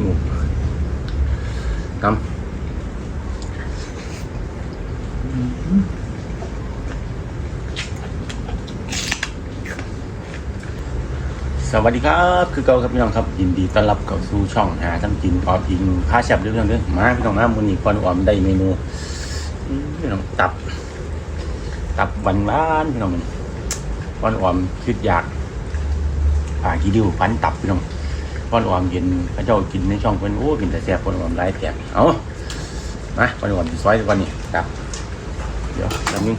งูกำสวัสดีครับคือเกาครับพี่น้องครับยินดีต้อนรับเข้าสู่ช่องหาทำกินออมอิงพาแซ่บเรื่องเรื่องมาพี่น้องมาวันนี้ก่อนออมได้เมนูพี่น้องตับ ตับหวานหวานพี่น้องมันก่อนออมคิดอยากอ่ากีดิวพันตับพี่น้อง ก่อนออมเห็นพระเจ้ากินในช่องเพิ่นโอ้กินแต่แซ่บก่อนออมได้แตกเอามาก่อนออมซอยวันนี้ตับ เดี๋ยวแป๊บนึง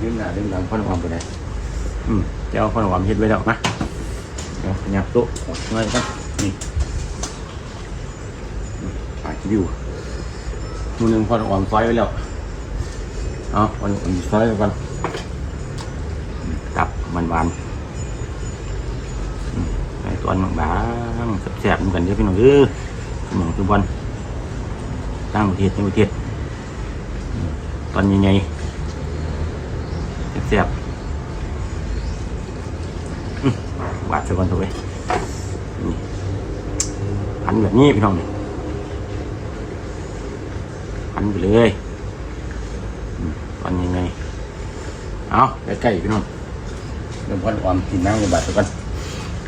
ยืมหน้ายืมหลังก่อนออมไปไหนอืมเดี๋ยวก่อนออมเฮ็ดไว้แล้วมาเดี๋ยวหยับโต๊ะเลยกันนี่ถ่ากีดิวมือหนึ่งก่อนออมซอยไว้แล้วเอาวันวันซอยกันตับมันบานๆอืมไอ้ตอนบางๆแสบๆเหมือนกันเด้อพี่น้องเด้อสมองทุกวันตั้งประเทศในประเทศอืมตอนใหญ่ๆแสบๆหวาดซะก่อนเถอะเว้ยพันแบบนี้พี่น้องเนี่ยพันไปเลยตอนยังไงเอาใกล้ๆพี่น้องเริ่มพันความกินน้ำกันบาดตัวกัน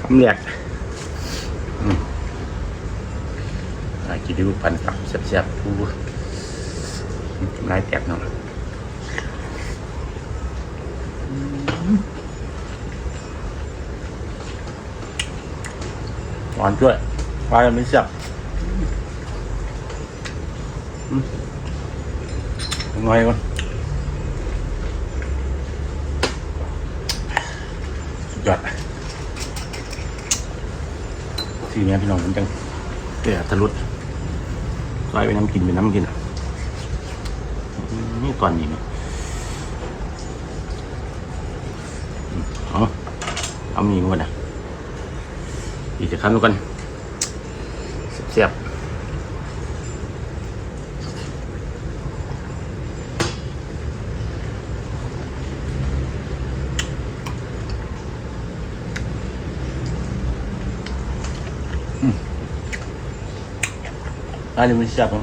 คำแรกอืมอ่า กินดูพันตับแซ่บๆผู้ทำลายแตกเนาะหวานด้วยปลาไม่แซ่บอืมหน่อยก่อนสุดยอดที่นี้พี่น้องมันจังเดี๋ยทะลุ ซอยไปน้ำกินไปน้ำกินอะนี่ตอนนี้เนี่ยอืมเอาเอามีงวดอะอีกจะขั้นดูกันเสียบ อันนี้มันเสียบครับ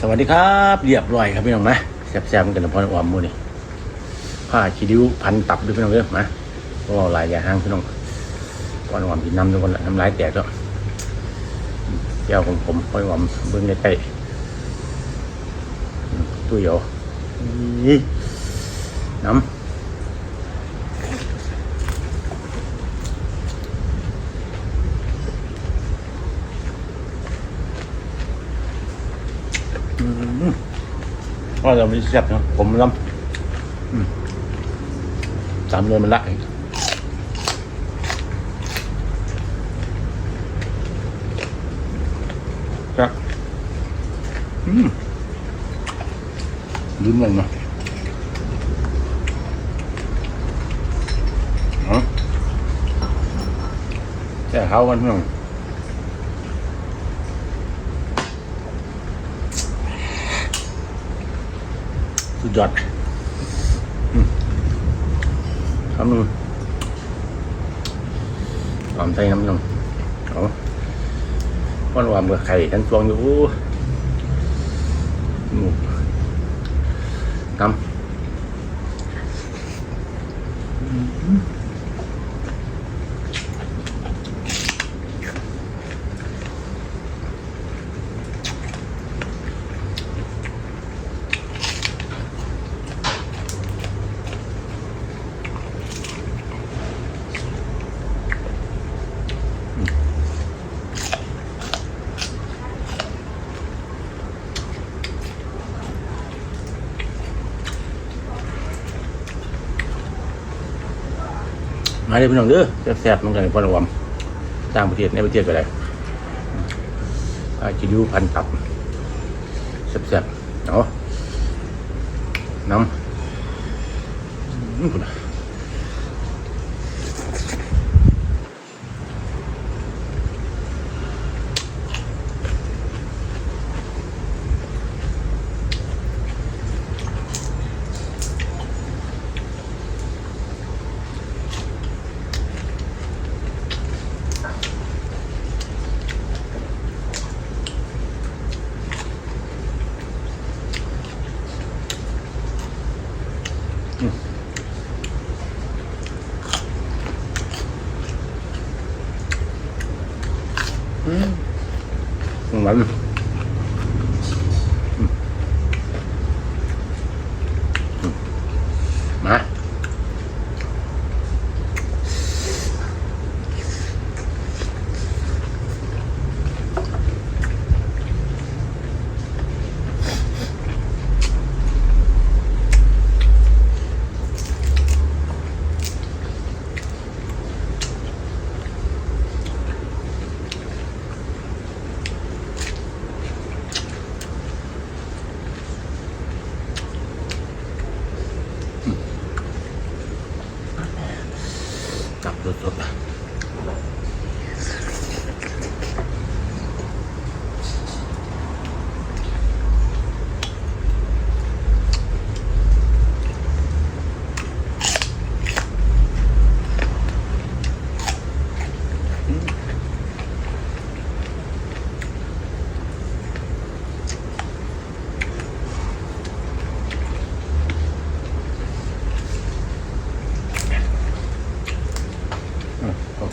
สวัสดีครับ เรียบร้อยครับพี่น้องนะแซ่บๆมือนกันนะพ่อออมมูนี่ผ้าขี้ริ้วพันตับด้วยพี่น้องเด้อมาก็หลายอย่างห้างพี่น้องพ่อออมกินน้ำทุกคนละน้ำลายแตกแล้วแก้วของผมพ่อออมเบิ้องใกล้ๆตู้เหี่ยวอีน้ำ ว่าเราไม่แซ่บนะผมล้ำสามเลยมันละครับลืมเลยนะแต่เขาวันนึง สุดยอดอืมคำหนึ่งหอมไทยน้ำนึงเอาก้อนหวานเบือไข่ทั้งฟองอยู่หมู มาเลยพี่น้องเด้อแซ่บๆมันกันพอนหวานต่างประเทศในประเทศก็ได้อาจิยูพันตับแซ่บๆเนาะน้ำนี่คุณ อืมมัน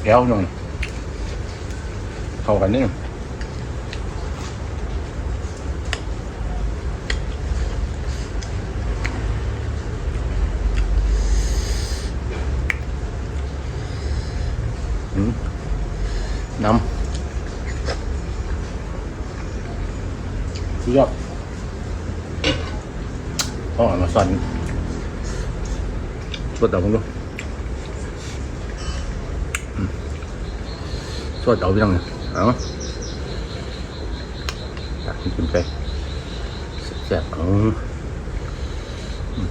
แก้วหน่อยเข้ากันนี่อืมน้ำสุดยอดต้องเอามาสั่นสดเอาคุณดู สวดเอาไปตรงนี้เอาตักกินไปแซ่บๆเอาอืม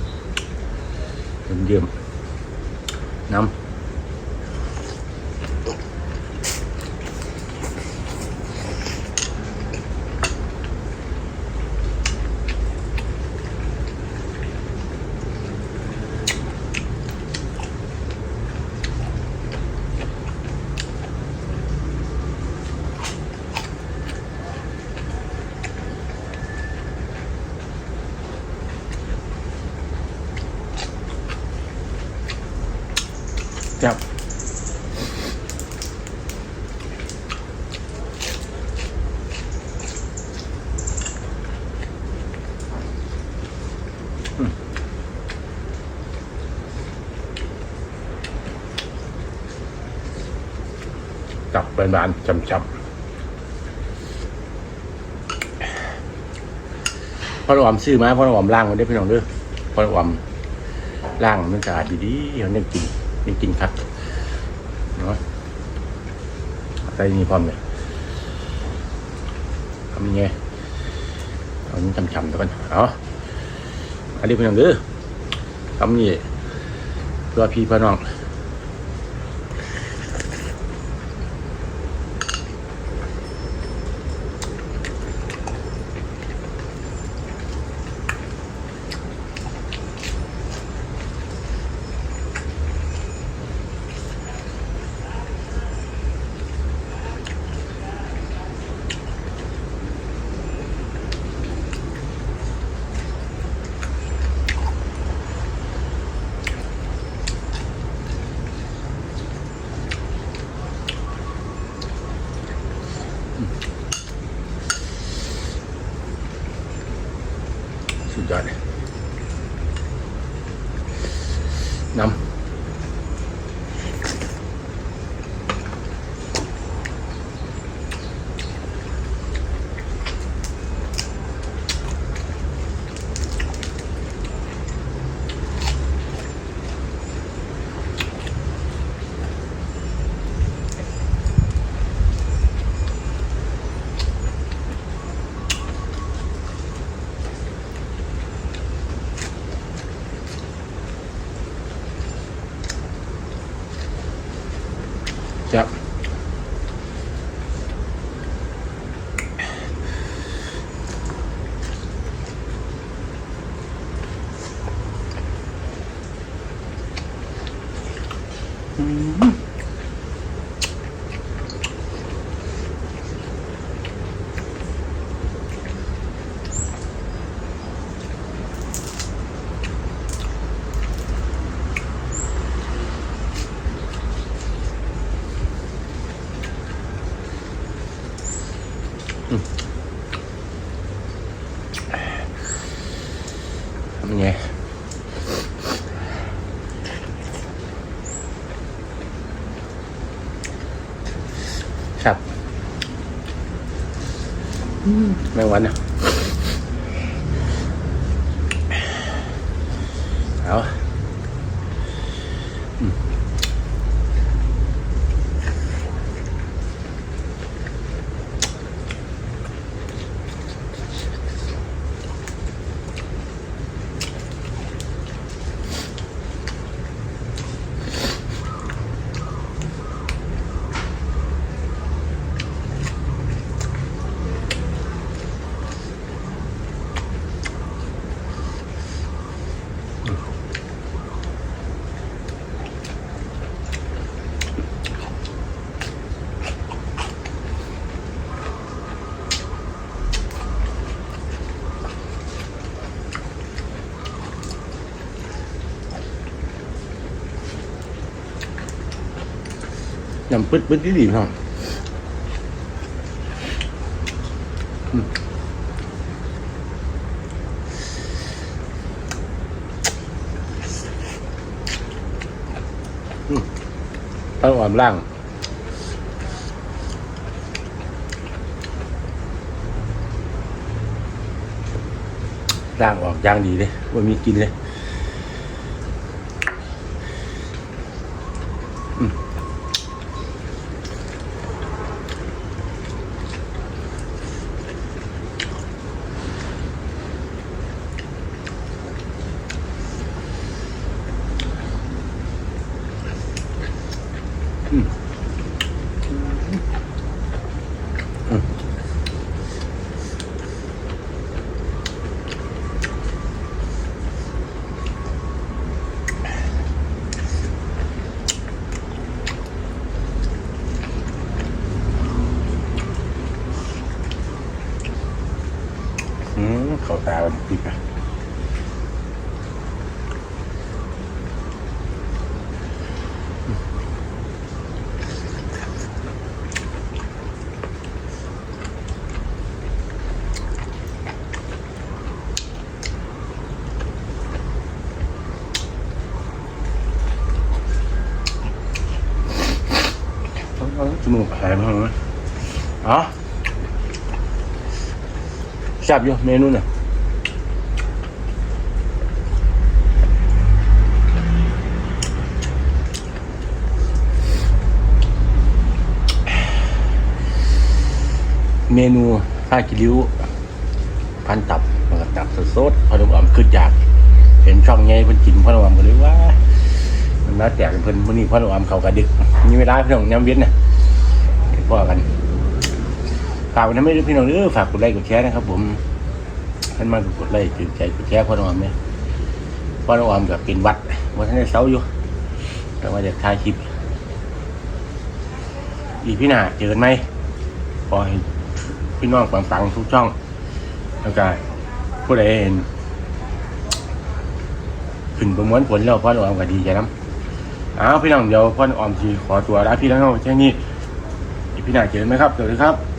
เยี่ยมๆน้ำ จับเป็นบานๆจำๆพ่อระวมซื้อมาพ่อระวมล่างมันได้พี่น้องเด้อพ่อระวมล่างมันสะอาดดีๆเขาเนี่ยกินนี่กินครับเนาะใส่นี่พร้อมเลยทำยังไงเอานี่จำๆเดี๋ยวกันเอาอันนี้พี่น้องเด้อทำนี่เพื่อพี่เพื่อน้อง Yep. อืมแม ยำปึ๊ดปึ๊ดดีดีๆพี่น้องอืมต้องอ่อนล่างร่างออกย่างดีเลยว่ามีกินเลย กหายมาเหรออ๋อแซ่บอยู่เมนูเนี่ยเมนูผ้ากิริ้ว พันตับมันก็ตับสดๆพอนุ่มอ่อมขึ้นอยาก เห็นช่องไงเพิ่นกินพอนุ่มอ่อมก็เลยว่า มันน่าแตกเพิ่นมื้อนี้พอนุ่มอ่อมเขากระดึกมีเวลาพี่น้องย้ำเวียนน่ะ พ่อกันฝากไว้นะไม่พี่น้องเด้อฝากกดไลค์กดแชร์นะครับผมท่านมากดไลค์กดใจกดแชร์พ่อน้องอมเนี่ยพ่อน้องอมกับเป็นวัดวันท่านได้เสาอยู่ แต่ว่าจะถ่ายคลิป อีพี่หน้าเจอกันไหมขอให้พี่น้องฟังๆทุกช่อง แล้วก็ผู้ใดเห็นขึ้นประมวลผลแล้วพ่อน้องอมก็ดีใจน้ำอ้าวพี่น้องเดี๋ยวพ่อน้องออมทีขอตัวลาพี่น้องแค่นี้ พี่หน้าเจอกันไหมครับสวัสดีครับ